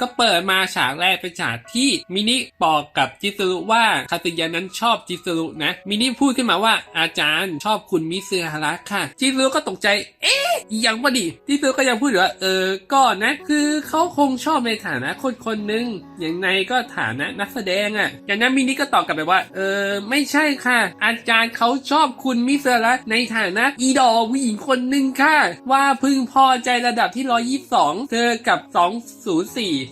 ก็เปิดมาฉากแรกเป็นฉากที่มินิบอกกับจิซุรุว่าคาสึยะนั้นชอบจิซุรุนะ มินิพูดขึ้นมาว่าอาจารย์ชอบคุณมิซึฮาระค่ะ จิซุรุก็ตกใจ เอ๊ะยังวะดิจิซุรุก็ยังพูดอยู่ว่าเออก็นะ คือเขาคงชอบในฐานะคนคนหนึ่งอย่างในก็ฐานะนักแสดงอะ่ะจากนั้นมินิก็ตอบกลับไปว่า เออไม่ใช่ค่ะ อาจารย์เขาชอบคุณมิซึฮาระในฐานะอีดอผู้หญิงคนหนึ่งค่ะ ว่าพึงพอใจระดับที่ 122 เธอกับ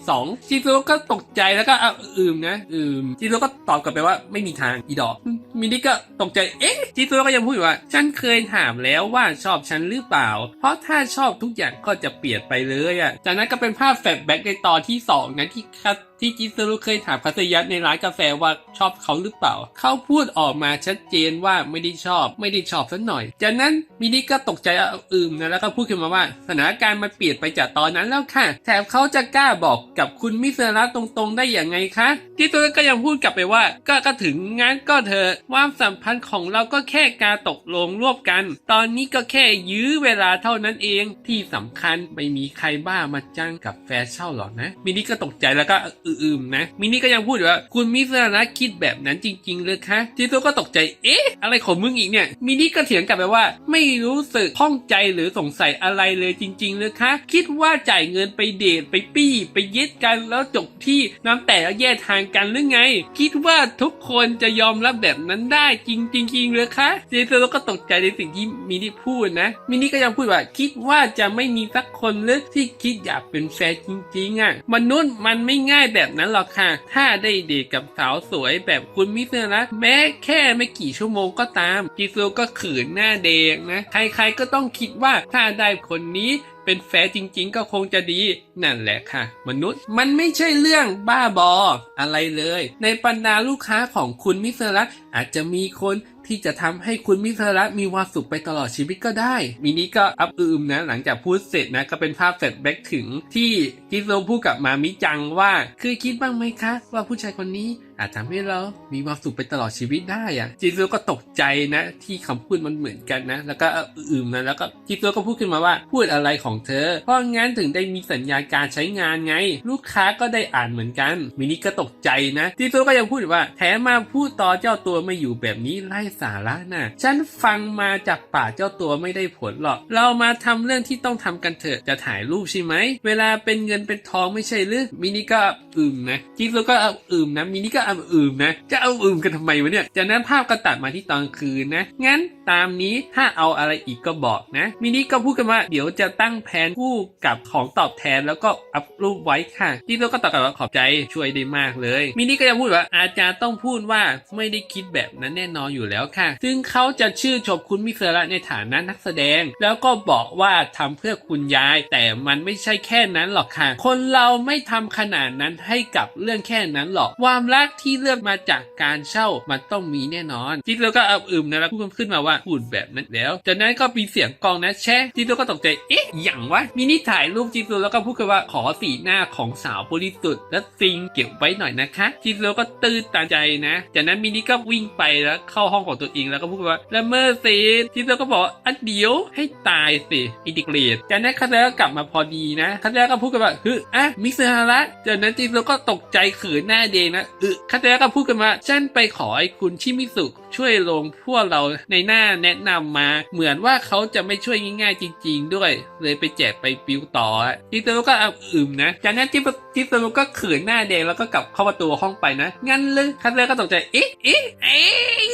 2042จิซุก็ตกใจแล้วก็อะอืมนะ อืมจิซุก็ตอบกลับไปว่าไม่มีทางอีดอก มินิก็ตกใจ เอ๊ะจิซุก็ยังพูดอยู่ว่า ฉันเคยถามแล้วว่าชอบฉันหรือเปล่า เพราะถ้าชอบทุกอย่างก็จะเปลี่ยนไปเลยอะ จากนั้นก็เป็นภาพแฟลชแบ็กในตอนที่สองนะที่คัต ที่จิซุรุเคยถามคัตยะในร้านกาแฟว่าชอบเขาหรือเปล่า เขาพูดออกมาชัดเจนว่าไม่ได้ชอบ ไม่ได้ชอบสักหน่อย จากนั้นมินิก็ตกใจอะอืมนะแล้วก็พูดขึ้นมาว่าสถานการณ์มันเปลี่ยนไปจากตอนนั้นแล้วค่ะ แถมเขาจะกล้าบอกกับคุณมิเซระตรงๆ ได้อย่างไงคะจิซุรุก็ยังพูดกลับไปว่า ก็ก็ถึงงั้นก็เถอะความสัมพันธ์ของเราก็แค่การตกลงร่วมกัน ตอนนี้ก็แค่ยื้อเวลาเท่านั้นเองที่สำคัญไม่มีใครบ้ามาจ้างกับแฟนเช่าหรอกนะมินิก็ตกใจแล้วก็อืมๆนะ มินิก็ยังพูดอยู่ว่า คุณมิสระคิดแบบนั้นจริง ๆ เลยคะจิโตก็ตกใจ เอ๊ะ อะไรของมึงอีกเนี่ย มินิก็เถียงกลับไปว่า ไม่รู้สึกข้องใจหรือสงสัยอะไรเลยจริง ๆ เลยคะ คิดว่าจ่ายเงินไปเดทไปปี้ไปเย็ดกันแล้วจบที่น้ำแต่แล้วแยกทางกันหรือไง คิดว่าทุกคนจะยอมรับแบบนั้นได้จริงจริงๆเลยคะจิโตก็ตกใจในสิ่งที่มินิพูดนะ มินิก็ยังพูดว่า คิดว่าจะไม่มีสักคนเลยที่คิดอยากเป็นแฟนจริงๆอะมนุษย์มันไม่ง่ายแแบบนั้นหรอกค่ะ ถ้าได้เดทกับสาวสวยแบบคุณมิเซนะแม้แค่ไม่กี่ชั่วโมงก็ตามจิซูก็ขืนหน้าเดงนะ ใครๆก็ต้องคิดว่าถ้าได้คนนี้เป็นแฟนจริงๆ ก็คงจะดีนั่นแหละค่ะ มนุษย์มันไม่ใช่เรื่องบ้าบออะไรเลย ในบรรดาลูกค้าของคุณมิเซระอาจจะมีคน ที่จะทำให้คุณมิเซระมีความสุขไปตลอดชีวิตก็ได้ มินิก็อับอืมนะหลังจากพูดเสร็จนะก็เป็นภาพเสร็จแบ็กถึงที่จิโซพูดกับมามิจังว่าเคือคิดบ้างไหมคะ ว่าผู้ชายคนนี้อาจทำให้เรามีความสุขไปตลอดชีวิตได้อะจิโซก็ตกใจนะที่คำพูดมันเหมือนกันนะ แล้วก็อืมนะแล้วก็จิโซก็พูดขึ้นมาว่าพูดอะไรของเธอ เพราะงั้นถึงได้มีสัญญาการใช้งานไง ลูกค้าก็ได้อ่านเหมือนกันมินิก็ตกใจนะจิโซก็ยังพูดว่าแถมมาพูดต่อเจ้าตัวไม่อยู่แบบนี้ไร้สาระนะฉันฟังมาจากป่าเจ้าตัวไม่ได้ผลหรอก เรามาทำเรื่องที่ต้องทำกันเถอะ จะถ่ายรูปใช่ไหม เวลาเป็นเงินเป็นทองไม่ใช่หรือ มินิก็อึมนะ จิโซก็เอาอึมนะ มินิก็เอาอึมนะ จะเอาอึมกันทำไมวะเนี่ย จากนั้นภาพก็ตัดมาที่ตอนคืนนะ งั้นตามนี้ถ้าเอาอะไรอีกก็บอกนะ มินิก็พูดกันว่าเดี๋ยวจะตั้งแผนคู่กับของตอบแทนแล้วก็อัพรูปไว้ค่ะจิโซก็ตอบกลับว่าขอบใจช่วยได้มากเลย มินิก็ยังพูดว่าอาจารย์ต้องพูดว่าไม่ได้คิดแบบนั้นแน่นอนอยู่แล้วค่ะ ซึ่งเขาจะชื่นชมคุณมิเซระในฐานะนักแสดง แล้วก็บอกว่าทำเพื่อคุณยาย แต่มันไม่ใช่แค่นั้นหรอกค่ะ คนเราไม่ทำขนาดนั้นให้กับเรื่องแค่นั้นหรอก ความรักที่เลือกมาจากการเช่ามันต้องมีแน่นอนจิโร่ก็อับอึมนะแล้วพูดขึ้นมาว่าพูดแบบนั้นแล้ว จากนั้นก็มีเสียงกองนะแช่จิโร่ก็ตกใจเอ๊ะอย่างวะมินิถ่ายรูปจิโร่แล้วก็พูดกันว่าขอสีหน้าของสาวบริสุทธิ์และซิงเก็บไว้หน่อยนะคะจิโร่ก็ตื่นตาใจนะ จากนั้นมินิก็วิ่งไปแล้วเข้าห้องของตัวเองแล้วก็พูดว่าละเมอสิจิโร่ก็บอกอะเดี๋ยวให้ตายสิอินดิเกรตจากนั้นคาเซก็กลับมาพอดีนะคาเซก็พูดกันว่าเฮ้ยอะมิสฮาระจากนั้นจิโร่ก็ตกใจขืนหน้าเดงนะเออคาเซก็พูดกันว่าฉันไปขอให้คุณชิมิสุช่วยลงพวกเราในหน้าแนะนำมา เหมือนว่าเขาจะไม่ช่วยง่ายๆจริง ๆ ด้วย เลยไปแจกไปปิวต่อจิโร่ก็อับอึมนะจากนั้นจิจิโร่ก็ขืนหน้าแดงแล้วก็กลับเข้าประตูห้องไปนะ งั้นเลยคาเซก็ตกใจ เอ๊ะ เอ๊ะ เอ๊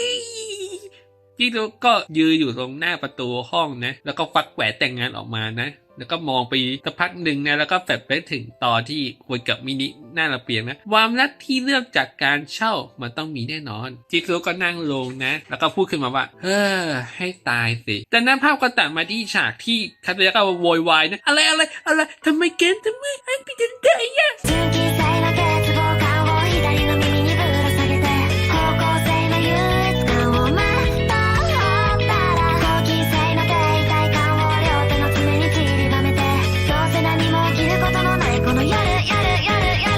ะ พี่นุกก็ยืนอยู่ตรงหน้าประตูห้องนะ แล้วก็ฟักแหวนแต่งงานออกมานะ แล้วก็มองไปสักพักหนึ่งนะ แล้วก็แฟบไปถึงต่อที่คุยกับมินิหน้าระเบียงนะ ความรักที่เลือกจากการเช่ามันต้องมีแน่นอน จิโร่ก็นั่งลงนะ แล้วก็พูดขึ้นมาว่า เฮ้อ ให้ตายสิ แต่นั้นภาพก็ตัดมาที่ฉากที่คาเตยก็โวยวายนะ อะไรอะไรอะไรทำไมเกนทำไมไอ้พี่เดนเดย์